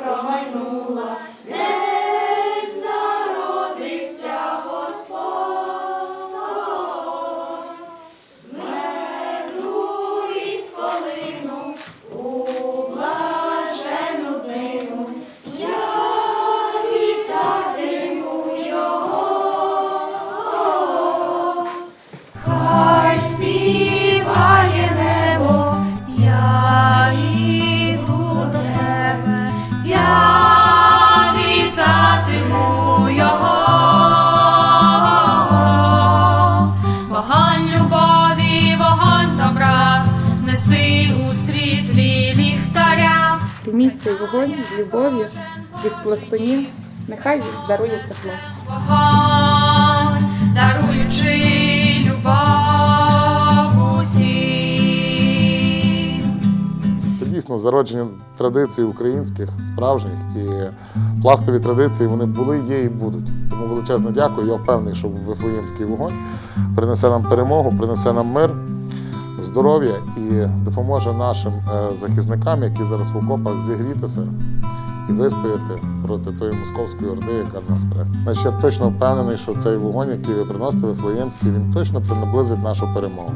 promanum неси у світлі ліхтаря. Прийміть цей вогонь з любов'ю від пластунів, нехай він дарує тепло. Даруючи любов усім. Це дійсно зародження традицій українських, справжніх і пластові традиції вони були, є і будуть. Тому величезне дякую. Я впевнений, що Вифлеємський вогонь принесе нам перемогу, принесе нам мир, здоров'я і допоможе нашим е, захисникам, які зараз в окопах, зігрітися і вистояти проти тої московської орди, яка нас пре. Значить, я точно впевнений, що цей вогонь, який ви приносите, Вифлеємський, він точно приблизить нашу перемогу.